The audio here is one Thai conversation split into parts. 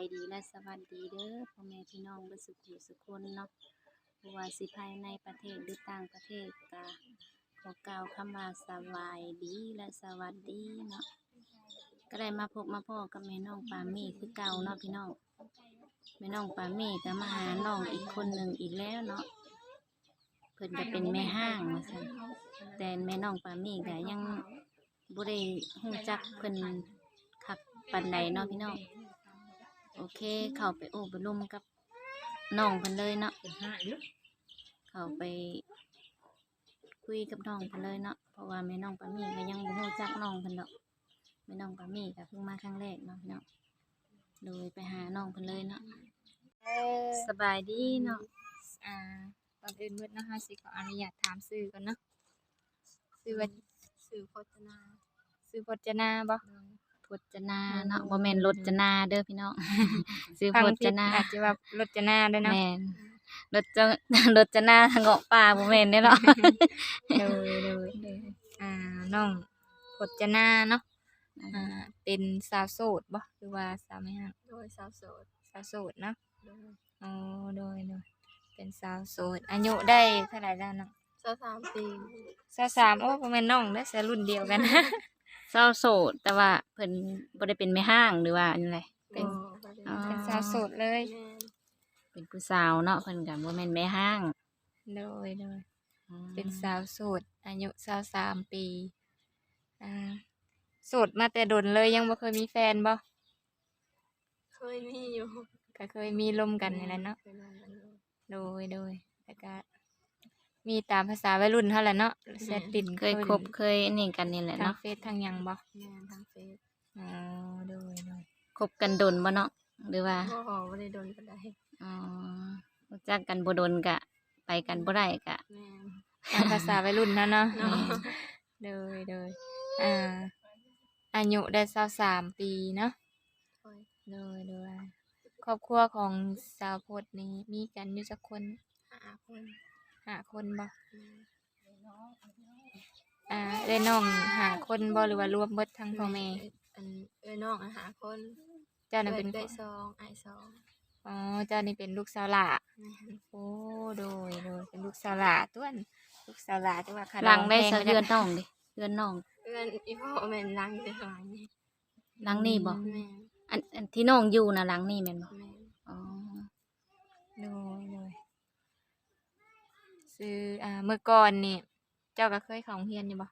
ายดีและสวัสดีเด้อพ่อแม่พี่น้องเบ่สุขอยู่สุขคนเนาะบ่ว่าสิภายในประเทศหรือต่างประเทศก็ขอกล่าวคำว่าสบายดีและสวัสดีเนาะก็ได้มาพบมาพ่อกับแม่น้องปามี่คือเก่าเนาะพี่น้องแม่น้องปามี่ก็มาหาน้องอีกคนหนึ่งอีกแล้วเนาะเพิ่นจะเป็นแม่ห้างว่าซั่นแต่แม่น้องปามี่ก็ยังบ่ได้ฮู้จักเพิ่นคักปานใดเนาะพี่น้อง โอเค เข้าไปโอ้ไปร่มกับน้องเพิ่นเลยเนาะเข้าไป คุยกับน้องเพิ่นเลยเนาะเพราะว่าแม่น้องปามี่ก็ยังบ่รู้จักน้องเพิ่นดอกแม่น้องปามี่ก็เพิ่งมาครั้งแรกเนาะพี่น้องโดยไปหาน้องเพิ่นเลยเนาะสบายดีเนาะอ่าก่อนอื่นเบิดนะฮะสิขออนุญาตถามชื่อก่อนเนาะชื่อว่าสื่อโฆษณาชื่อพจนาบ่ พจนาเนาะบ่แม่นรจนาเด้อพี่น้องซื้อฟัพงจผิดนาอาจจะว่ารจนาด้วยเนาะแม่นรจรจนาทางเกาะป่าบ่แม่นเด้อเนาะโดยโดยอ่าน้องพจนาเนาะอ่าเป็นสาวโสดบ่หรือว่าสาวไม่ฮักโดยสาวโสดสาวโสดเนาะโดยอ๋อโดยโดยเป็นสาวโสดอายุได้เท่าไหร่แล้วเนาะสาวสามปีสาวสามโอ้ประมาณน้องเด้อสรุ่นเดียวกัน เศร้าโสด แต่ว่าเพิ่นบ่ได้เป็นแม่ห้างหรือว่าอันไรเป็นบ่ได้อ๋อ เป็นสาวโสดเลยแม่นเป็นผู้สาวเนาะเพิ่นก็บ่แม่นแม่ห้างโดยโดยอืมเป็นสาวโสด อายุสาวสามปีอ่าโสดมาแต่ดนเลยยังบ่เคยมีแฟนบ่เคยมีอยู่ก็เคยมีลมกันนี่แหละเนาะ เคยลองกันอยู่โดยโดยแต่ก็ มีตามภาษาวัยรุ่นเท่าแหละเนาะแซดดินเคยคบเคยนี่กันนี่แหละทางเนาะเฟซทางหยังบ่แม่นทางเฟซอ๋อโดยโดยคบกันดนบ่เนาะหรือว่าบ่ฮอบ่ได้โดนกันได้อ๋อรู้จักกันบ่ดนก็ไปกันบ่ได้ก็แม่นตามภาษาวัยรุ่นเนาะเนาะเนาะโดยโดยอ่าอายุได้สาวสามปีเนาะโอ้ยโดยโดยครอบครัวของสาวโพดนี้มีกันอยู่สักคนหาคนห้าคนบ่แม่นอ่าได้น้องห้าคนบ่หรือว่ารวมเบิดทั้งพ่อแม่อันเอ้ยน้องอะหาคนเจ้าน่ะเป็นได้คนซองไอายซองอ๋อเจ้านี่เป็นลูกสาวหล่าแม่นโอ้โดยโดยเป็นลูกสาวหล่าตัวนลูกสาวหล่าจังว่าค่ะหลังได้แพสะปเทือนจักน้องดิเทือนน้องเอื้อนอีพ่อแม่นล้างอยู่ข้างหลังนี่หลังนี่บ่แม่นอันอันที่น้องอยู่น่ะหลังนี่แม่นบ่แม่นอ๋อโดยโดย ซื้ออ่าเมื่อก่อนนี่ เจ้าก็เคยเข้าโรงเรียนอยู่บ่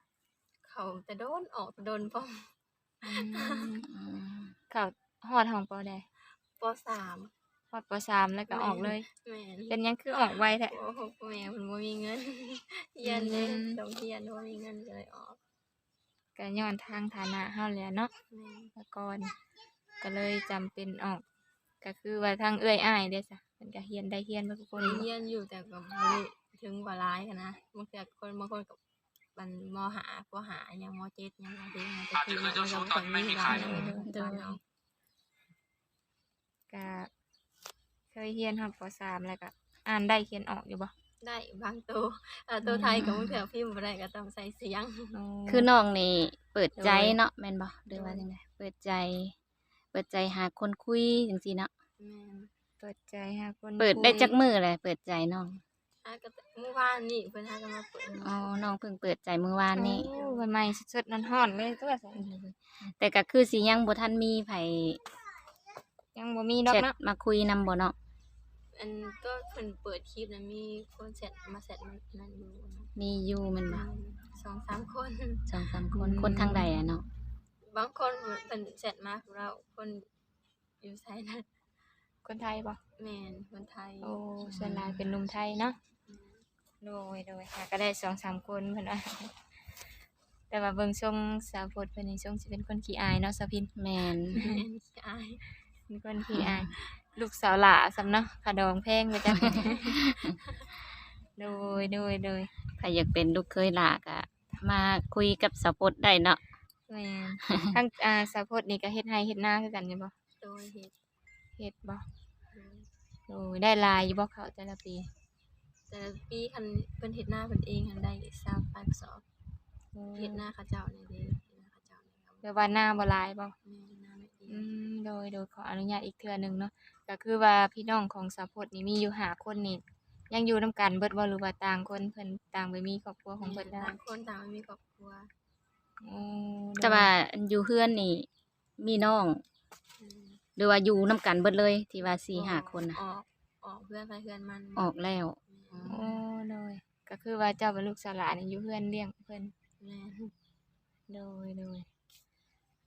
เขาแต่โดนออกโดนป้อมอืมอืมเข้าฮอดห้องปอใดปสามฮอดปสามแล้วก็ออกเลย แม่นเป็นหยังคือออกไวแท้ โอ้โหแม่มันบ่มีเงินเรียนเลยอืมโรงเรียนบ่มีเงินก็เลยออกก็ย้อนทางฐานะเฮาแหละเนาะแม่เมื่อก่อนก็เลยจำเป็นออก ก็คือว่าทางเอื้อยอ้ายเด้อจ้ะเพิ่นก็เฮียนได้เฮียนเบิดทุกคนได้เรียนอยู่แต่ก็บ่ได้ ถึงบ่หลายหั้นนะบางเทื่อคนบางคนก็มันมหาปหายังมเจ็ดยังมาถึงแต่คือมันก็บ่ค่อยมีหลายเลยบ้านเราก็เคยเฮียนฮอดปสามแล้วก็อ่านได้เขียนออกอยู่บ่ได้บางตัวเอ่อตัวไทยก็บางเทื่อพิมพ์บ่ได้ก็ต้องใส่เสียงคือน้องนี่เปิดใจโดยเนาะแม่นบ่หรือว่าจังไดเปิดใจ เปิดใจหาคนคุยจังซี่เนาะแม่นเปิดใจหาคนเปิดได้คุยจักมือเลยเปิดใจน้อง อะก็เมื่อวานนี่เพิ่นหากันมาเปิดอ๋อน้องเพิ่งเปิดใจเมื่อวานนี้โอ้ใหม่ๆสดๆร้อนๆเลยตัวสันแต่ก็คือสิยังบ่ทันมีไผยังบ่มีดอกแชทเนาะมาคุยนำบ่เนาะอันก็เพิ่นเปิดคลิปนะมีคนแชทมาแชทมันนั่นอยู่นะมีอยู่แมันบ่สองสามคน สองสามคนคนทางใดอะเนาะบางคนเป็นแชทมาของเราคนอยู่ไทยนั่น คนไทยบ่แมนคนไทยโอ้ส่วนหลายเป็นหนุ่มไทยเนาะโดยโดยค่ะก็ได้2-3คนเพิ่นว่าแต่ว่าเบิ่งทรงสาวโพดเพิ่นนี่ทรงสิเป็นคนขี้อายเนาะสาวพินแม่นแมนขี้อายเป็นคนขี้อาย ลูกสาวหล่าซำเนาะขาดองแพงไปจักโดยโดยโดยถ้าอยากเป็นลูกเคยหลากอะมาคุยกับสาวปดได้เนาะแม่นทั้งอ่าสาวโพดนี่ก็เฮ็ดไร่เฮ็ดนาคือกันอยู่บ่โดยเหตุเฮ็ดบ่โดย โอ้ยได้หลายอยู่บ่เขาแต่ละปี แต่ละปีคันเป็นเฮ็ดหน้าเพิ่นเองคันได้ทราบปลายกระสอบเฮ็ดหน้าเขาเจ้านี่เด้เฮ็ดหน้าเขาเจ้านี่ครับแต่ว่าหน้าบ่หลายบ่แม่นหน้าไม่ดีอืมโดยโดยขออนุญาตอีกเทื่อหนึงเนาะก็คือว่าพี่น้องของสาวพจน์นี่มีอยู่ห้าคนนี่ยังอยู่นํกันเบิดบ่หรือว่าต่างคนเพิ่นต่างไปมีครอบครัวของเพิ่นแล้วต่างคนต่างไม่มีครอบครัวอ๋อโดยแต่ว่าอยู่เฮือนนี่มีน้องอืม หรือว่าอยู่นํกันเบิดเลยที่ว่าสี่ห้าคนน่ะออกออกเพื่อนไปเพื่อนมันออกแล้วโอ้โดยก็คือว่าเจ้าเป็นลูกสาวหลานนี่อยู่เพื่อนเลี้ยงเพิ่นแม่นโดยโดย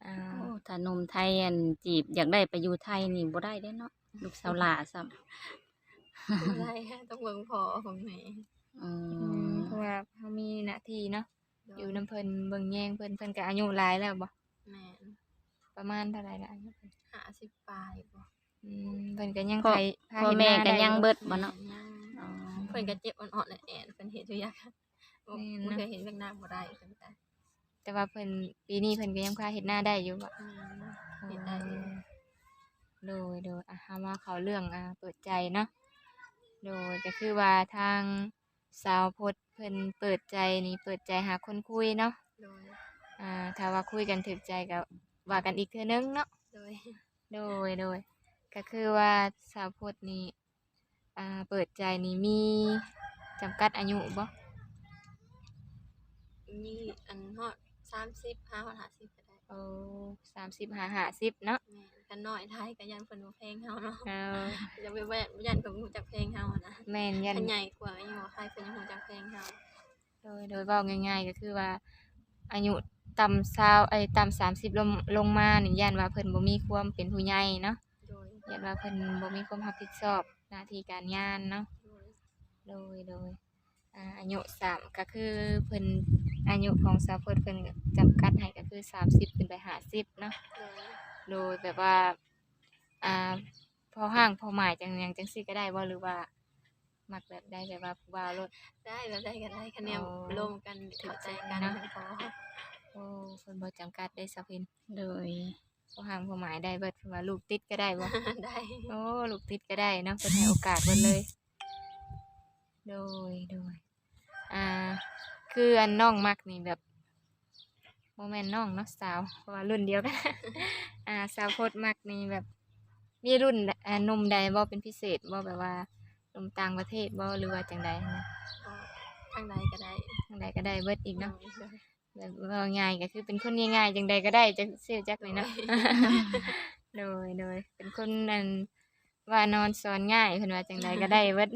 อ่าโอ้ถ้าหนมไทยอันจีบอยากได้ไปอยู่ไทยนี่บ่ได้เด้เนาะลูกสาวหลาซ้ำได้ต้องเบิ่งพอของแม่อือืมมเพราะว่าเขามีหน้าที่เนาะอยู่นํเพิ่นเบิ่งแยงเพิ่นเพิ่นก็อายุหลายแล้วบ่แม่น ประมาณเท่าไหร่ละอายุเพิ่นหาสิบปลายบ่อืมเพิ่นก็ยังพ่อไผพาพ่อเฮ็ดแม่นาก็ได้ยังอเบิดบ่เนาะแม่นอ๋อเพิ่นก็เจ็บอ่อนๆและแอนเพิ่นเฮ็ดทุกอย่างบ่แม่นบ่เนาะเคยเห็นเรื่องหน้าบ่ได้เพิ่นก็แต่ว่าเพิ่นปีนี้เพิ่นก็ยังพาเฮ็ดนาได้อยู่บ่ อืมเฮ็ดได้โดยโดยอะเฮามาเข้าเรื่องอ่าเปิดใจเนาะโดยก็คือว่าทางสาวพจน์เพิ่นเปิดใจนี่เปิดใจหาคนคุยเนาะโดยอ่าถ้าว่าคุยกันถึกใจก็ ว่ากันอีกเทื่อนึงเนาะโดยโดยโดยก็คือว่าสาวพจน์นี่อ่าเปิดใจนี่มีจำกัดอายุบ่มีอันฮอด30 5ฮอด50ก็ได้โอ้สามสิบห้าห้าสิบเนาะแม่นกันน้อยไทยก็ยันเพิ่นบ่แพงเฮาเนาะเอาอย่าไปแว่ยันเพิ่นรู้จักเพลงเฮาอะนะแม่นยันอันใหญ่กว่ายังบ่ใครเพิ่นยังรู้จักเพลงเฮาโดยโดยเว้าง่ายๆก็คือว่าอายุ ต่ำซาวไอ้ยต่ำสามสิบลงลงมานี่ย่านว่าเพิ่นบ่มีความเป็นผู้ใหญ่เนาะโดยย่านว่าเพิ่นบ่มีความรับผิดชอบหน้าที่การงานเนาะโดยโดยโดยอ่าอายุสามก็คือเพิ่นอายุของสาวเพิ่นเพิ่นก็จำกัดให้ก็คือสามสิบขึ้นไปห้าสิบเนาะโดยโดยแบบว่าอ่าพอห้างพอหมายจังหยังจังซี่ก็ได้บ่หรือว่ามักแบบใดแบบว่าผู้บ่าวรถได้แบบได้ก็ได้คะแนนอ๋อลงกันเข้าใจกันเนาะพอ โอ้เพิ่นบ่จำกัดได้สาวเพิ่นโดยพอห้างพอหมายได้เบิดเพิ่นว่าลูกติดก็ได้บ่ ได้โอ้ลูกติดก็ได้เนาะเพิ่นให้โอกาสเบิดเลย โดยโดยอ่า คืออันน้องมักนี่แบบบ่แม่นน้องเนาะสาวเพราะว่ารุ่นเดียวกัน อ่า สาวโพดมักนี่แบบ มีรุ่นอ่าหนมใดบ่เป็นพิเศษบ่แบบว่าหนมต่างประเทศบ่หรือว่าจังใดนะก็ทางใดก็ได้ ทางใดก็ได้เบิดอีกเนาะ โดย แบบว่าง่ายก็คือเป็นคนง่ายๆจังใดก็ได้จักซื่อจักเลยเนาะ โดยโดยเป็นคนนั่นว่านอนสอนง่ายเพิ่นว่าจังใดก็ได้เบิด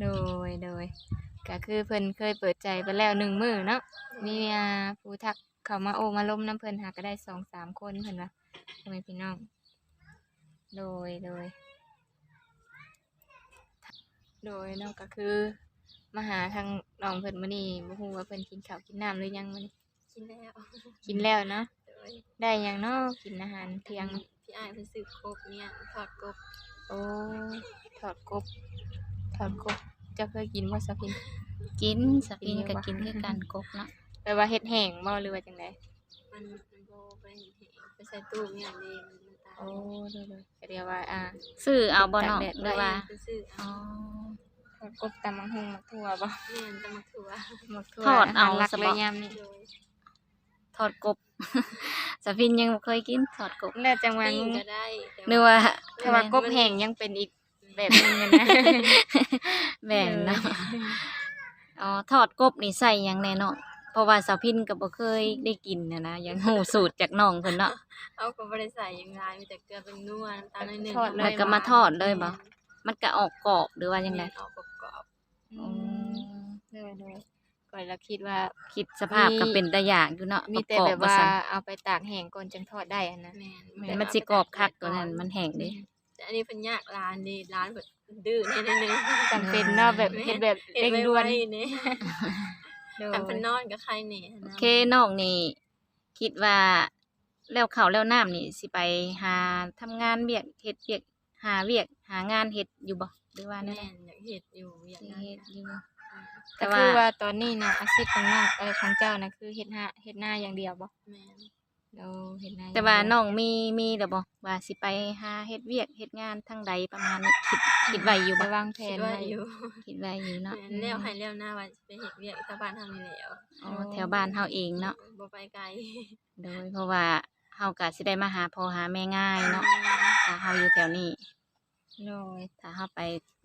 โดยโดยก็คือเพิ่นเคยเปิดใจไปแล้วหนึ่งมื้อเนาะมีอ่าผู้ทักเข้ามาโอ้มาล้มน้ำเพิ่นหาก็ได้สองสามคนเพิ่นว่าพ่อแม่พี่น้อง โดยโดย โดยเนาะก็คือ มาหาทางน้องเพิ่นมื้อนี้บ่ฮู้ว่าเพิ่นกินข้าวกินน้ำหรือยังมื้อนี้กินแล้วกินแล้วเนาะโดยได้หยังเนาะกินอาหารเที่ยงพี่อ้ายเพิ่นซื้อกบเนี่ยทอดกบโอ้ทอดกบทอดกบเจะเคยกินบ่สะพินกินสกินก็กินคือกันกบเนาะแปลว่าเฮ็ดแห้งบ่หรือว่าจังไดมันมันบ่ไปเห็นเหไปใส่ตู้เนี่ยนี่มันมันตายโอ้เด้อๆก็เรียกว่าอ่าซื้อเอาบ่เนาะตากแดดหรือว่าไปซื้ออ๋เอาอทอด กบตำบักหุ่งมักทั่วบ่แม่นตำมักถั่วมักทั่วทอดเอาหรหลักซะบ่เลยยามนี้โดยทอดกบสฟินยังบ่เคยกินทอดกบแล้วจังหวะปิ้งงูก็ได้แต่นึกว่าถ้าว่ากบแห้งยังเป็นอีกแบบหนึงอะนะแม่นเนาะอ๋อทอดกบนี่ใส่หยังแน่เนาะเพราะว่าสาวพินก็บ่เคยได้กินนะนะยังฮู้สูตรจากน้องเพิ่นเนาะเอาก็บ่ได้ใส่หยังหลายมีแต่เกลือเป็นนัวน้ำตาลหน่อยหนึงทอดเลยแล้วก็มาทอดเลยบ่มันก็ออกกรอบหรือว่าจังไดออก กรอบอืมเด้อๆก่อนละคิดว่า คิดสภาพก็เป็นตาอยากอยู่เนาะมีแต่กรแบอบๆว่าซั่นเอาไปตากแห้งก่อนจึงทอดได้อันนะๆแม่นแม่นมันสิกรอบคักตัวนั้นมันแห้งเด้แต่อันนี้เพิ่นยากร้านนี่ร้านเพิ่นดื้อแน่ๆนึงจำเป็นเนาะแบบเฮ็ดแบบเร่งด่วนเฮ็ดไๆนี่โดยคันเพิ่นนอนก็ใครแหน่โอนะเคน้องนี่คิดว่าแล้วข้าวแล้วน้ำนี่สิไปหาทำงานเวียกเฮ็ดเวียกหาเวียกหางานเฮ็ดอยู่บ่ หรือว่าแนวแม่ใดนอยากเฮ็ดอยู่อยากสิได้เฮ็ดอยู่แต่แต่ว่าคือว่าตอนนี้นะอาชีพของน้องเออของเจ้านะคือเฮ็ดหน้าเฮ็ดหน้าอย่างเดียวบ่แม่นโอ้เฮ็ดหน้าแต่ว่าย่งเดียน้องมีมีแล้วบ่ว่าสิไปหาเฮ็ดเวียกเฮ็ดงานทางใดประมาณนี้คิดคิดไว้อยู่ไปบ่วางแผคินดว่าไว้อยู่คิดไว้อยู่เนาะแม่นแล้วให้แล้วหน้าว่าสิไปเฮ็ดเวียกชาวบ้านเฮานี่แหล้วอ๋อแถวบ้านเฮาเองเนาะบ่ไปไกลโดยเพราะว่าเฮาก็สิได้มาหาพ่อหาแม่ง่ายเนาะถ้าเฮาอยู่แถวนี้ โดยถ้าเฮาไป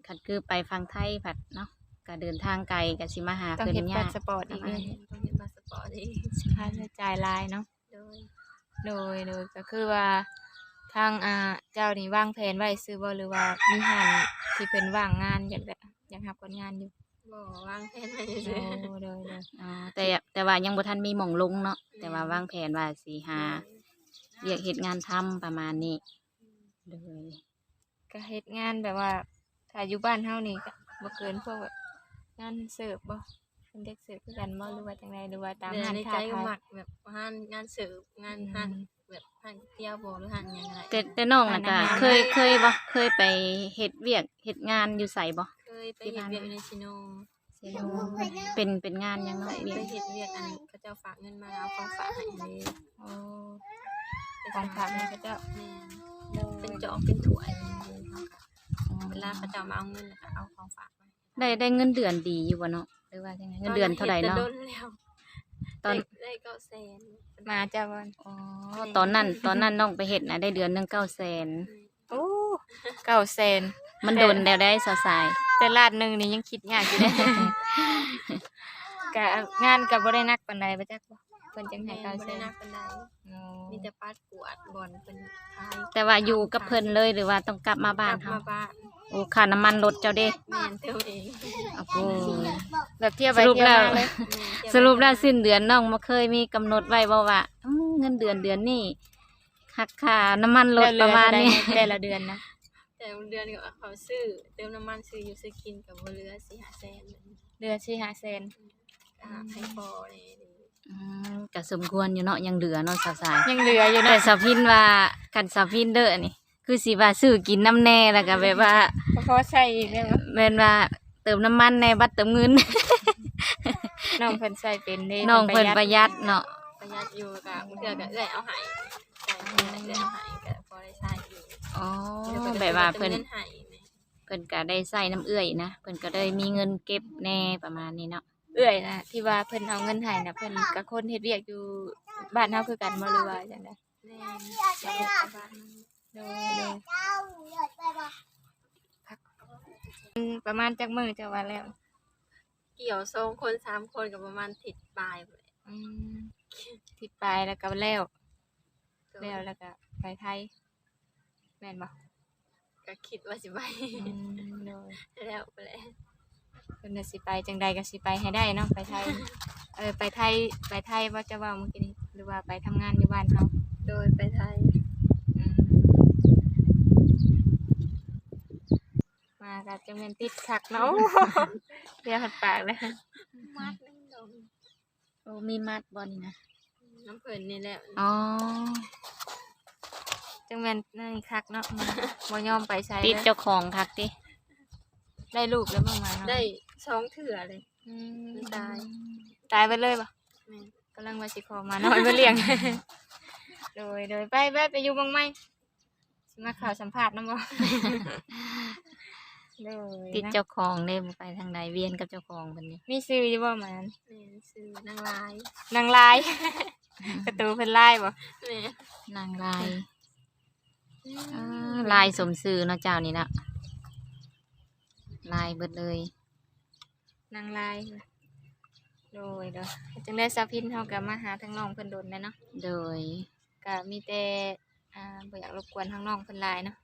คันคือไปฟังไทยผัดเนาะก็เดินทางไกลก็สิมาหาต้องเพิ่นเฮ็ดยาบัตกรสปอร์ตอีกประมาณเด้นี้ต้องเห็นพาสปอร์ตอีกค่าใช้จ่ายหลายเนาะ โดยโดยโดยก็คือว่าทางอ่าเจ้านี่วางแผนไว้ซื้อบ่หรือว่ามีหานที่เพิ่นว่างงานอยากได้อยากรับคนงานอยู่บ่วางแผนไว้โอ้ซื่อโดยโดยอ๋อแต่แต่ว่ายังบ่ทันมีหม่องลงเนาะแต่ว่าวางแผนว่าสิหาเรียกเฮ็ดงานทำประมาณนี้ โดย ก็เฮ็ดงานแบบว่าถ้าอยู่บ้านเฮานี่ก็บ่เกินพวกแบบงานเสิร์ฟบ่เป็นเด็กเสิร์ฟคือกันบ่หรือว่าจังไดหรือว่าตามเดือร้านในค้าใจขายหมักแบบห้านงานเสิร์ฟงานห้านแบบห้านเที่ยวบ่หรือห้านหยังไงแต่แต่น้องน่ะก็ร้านอาหารเคยเคยบ่เคยไปเฮ็ดเวียกเฮ็ดงานอยู่ไสบ่เคยไปเฮ็ดเวียกอยู่ในชิโนเป็นเป็นงานหยังเนาะไปเวียกเฮ็ดเวียกอันเขาเจ้าฝากเงินมาเอาของฝากให้เลยโอ้ของฝากนี่ก็เจ้าแม่นโดย เป็นจอกเป็นถ้วยเวลาเขาเจ้ามาเอาเงินแล้วก็เอาของฝากมาได้ได้เงินเดือนดีอยู่บ่เนาะหรือว่าจังไงเงินเดือนเท่าไหร่เนาะตอฮ็ดแต่โดนแล้วตอนได้ได้เก้าแสนมาเจ้าวันอ๋อตอนนั้นตอนนั้นน้องไปเฮ็ดน่ะได้เดือนหนึง900,000โอ้เก้าแสนมันโดนแล้วได้สาวสายแต่ลาดหนึ่งนี่ยังคิดยากอยู่เด้กะงานกับบ่ได้นักปานใดบ่จักบ่เพิ่นจังให้แม่เก้าบ่แสได้นนักปานใดอ๋อมีแต่ปาดกวาดบ่อนเป็นขายแต่ว่าอยู่กับเพิ่นเลยหรือว่าต้องกลับมาบ้านกลัเฮามาบ้านโอ้ค่าน้ำมันรถเจ้าเด้แม่นเท่าเองโอ้โห แบบเที่ยวไปสรุปเที่ยวแล้วมาเลยแม่นเที่ยสรุปแล้วสิ้นเดือนน้องบ่เคยมีกำหนดไว้บ่ว่าอืมเงินเดือนเดือนนี้หักค่าน้ำมันรถแล้วเหปลืระอมาณเท่าใดนี้ในแต่ละเดือนนะแต่เดือนก็เขาซื้อเติมน้ำมันซื้ออยู่ซื้อกินกับบ่เหลือ4-5แสนเดือนสี่ห้าแสน ก็ให้พอนี่อืม ก็สมควรอยู่เนาะยังเหลือเนาะสาวสายยังเหลืออยู่แต่เนาะสาวพินว่าคันสาวพินเด้อนี่ คือสิว่าซื้อกินน้ำแน่แล้วก็แบบว่าพอใช้อีกแล้วแม่นว่าเติมน้ำมันในบัตรเติมเงิน น้องเพิ่นใช้เป็นเด้น้องเพิ่นประหยัดเนาะประหยัดอยู่ก็บางเทื่อก็ได้เอาให้ได้เงินได้เอาให้ก็พอได้ใช้อยู่อ๋อเดี๋ยวพิ่นก็แบบว่าเพิ่นติมงิให้แม่เพิ่นก็ได้ใส่น้ำเอื้อยนะเพิ่นก็ได้มีเงินเก็บแน่ประมาณนี้เนาะ เอื้อยนะที่ว่าเพิ่นเอาเงินให้น่ะเพิ่นกับคนเฮ็ดเวียกอยู่บ้านเฮาคือกันบ่หรือว่าจังได๋แม่นจะบอกกับบ้านโดยโดยอืมประมาณจักมื้อจะว่าแล้ว เกี่ยวสองคนสามคนก็ประมาณติดปลายพุ่นแหละอืมที่ปลายแล้วก็แล้วแล้วแล้วก็ไปไทยแม่นบ่ก็คิดว่าสิไปอืมโดยแล้วไปแล้ว เพิ่นน่ะสิไปจังใดก็สิไปให้ได้เนาะไปไทย เออไปไทยไปไทยว่าจะว่าเมื่อกี้นี้หรือว่าไปทำงานอยู่บ้านเฮาโดยไปไทย อืมมาก็จังแม่นติดคักเนาะเรียกหัดปากเลยมัดนึงดอกโอ้มีมัดบ่นี่นะน้ำเพิ่นนี่แหละอ๋อจังแม่นนั่นคักเนาะมาบ่ยอมไปใช้ติดเลยเจ้าของคักติ ได้ลูกแล้วบ่มาเนาะได้สองเถื่อเลย อืมตาย ตายไปเลยบ่แม่นกำลังว่าสิขอมาน้อยมาเลี้ยง โดยโดยไปไปไปอยู่เบังไหมสิมาข่าวสัมภาษณ์น้ำบ่ โดยติดนะเจ้าของเด้บ่ไปทางใดเวียนกับเจ้าของเพิ่นนี่มีซื้ออยู่บ่หมันแม่นซื้อนางลายนางลาย ประตูเพิ่นลายบ่แม่นนางลายเออลายสมซื่อเนาะเจ้านี่นะ ลายเบิดเลย นางลายโดยโดยจังได้สาวพินเฮาก็มาหาทางน้องเพิ่นโดนแน่เนาะโดยก็มีแต่อ่าบ่อยากรบกวนทางน้องเพิ่นหลายเนาะ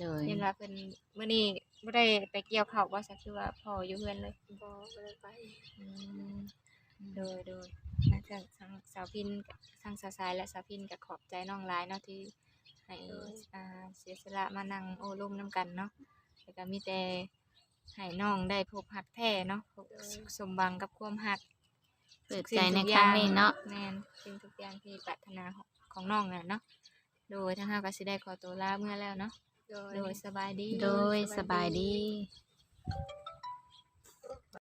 โดยเห็นว่าเพิ่นมื้อนี้บ่ได้ไปเกี่ยวข้าวบ่สักคือว่าพ่ออยู่เฮือนเลยบ่บ่ได้ไปอืมโดยโดยทางทางสาวพินกับทางสาวสายและสาวพินก็ขอบใจน้องหลายเนาะที่ให้อ่าเสียสละมานั่งโอ้ร่มน้ำกันเนาะแล้วก็มีแต่ ให้น้องได้พบหักแท้เนาะพบสมบังกับความหักเปิดใจในครั้งนี้เนาะแม่นสิ่งทุกอย่างที่ปรารถนาของของน้องน่ะเนาะโดยทั้งเฮาก็สิได้ขอตัวลาเมื่อแล้วเนาะโดยโดยสบายดี โดยสบายดีส